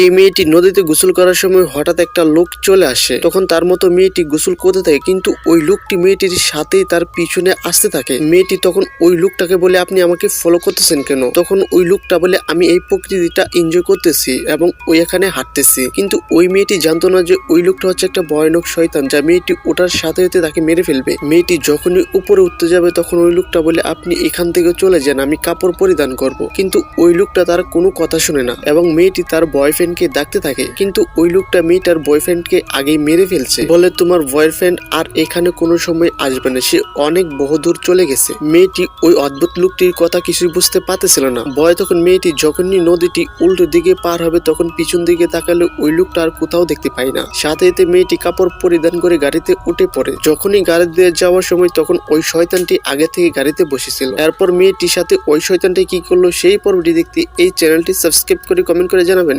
এই মেয়েটি নদীতে গোসল করার সময় হঠাৎ একটা লোক চলে আসে। তখন তার মতো মেয়েটি গোসল করতে থাকে, কিন্তু ওই লোকটি মেয়েটির সাথেই তার পিছনে আসতে থাকে। মেয়েটি তখন ওই লোকটাকে বলে, আপনি আমাকে ফলো করতেছেন কেন? তখন ওই লোকটা বলে, আমি এই প্রকৃতিটা এনজয় করতেছি এবং ওই এখানে হাঁটতেছি। কিন্তু ওই মেয়েটি জানতো না যে ওই লোকটা হচ্ছে একটা ভয়ানক শয়তান, যা মেয়েটি ওটার সাথে সাথে তাকে মেরে ফেলবে। মেয়েটি যখনই উপরে উঠতে যাবে, তখন ওই লোকটা বলে, আপনি এখান থেকে চলে যান, আমি কাপড় পরিধান করব। কিন্তু ওই লোকটা তার কোনো কথা শুনে না এবং মেয়েটি তার বয়ফ্রেন্ডকে ডাকতে থাকে, কিন্তু ওই লোকটা মেয়েটার বয়ফ্রেন্ডকে আগেই মেরে ফেলছে। বলে তোমার বয়ফ্রেন্ড আর এখানে কোনো সময় আসবে না, সে অনেক বহুদূর চলে গেছে। মেয়েটি ওই অদ্ভুত লোকটির কথা কিছুই বুঝতে পারতেছিল না। বয় তখন মেয়েটি যখনই নদীটি উল্টো দিকে পার হবে, তখন পিছন দিকে তাকালে ওই লোকটা আর কোথাও দেখতে পায় না। সাথে এতে মেয়েটি কাপড় পরিধান করে গাড়িতে উঠে পড়ে। যখনই গাড়ি দিয়ে যাওয়ার সময় তখন ওই শয়তানটি আগে থেকে গাড়িতে বসেছিল। এরপর মেয়েটির সাথে ওই শয়তানটি কি করল, সেই পর্বটি দেখতে এই চ্যানেলটি সাবস্ক্রাইব করে কমেন্ট করে জানাবেন।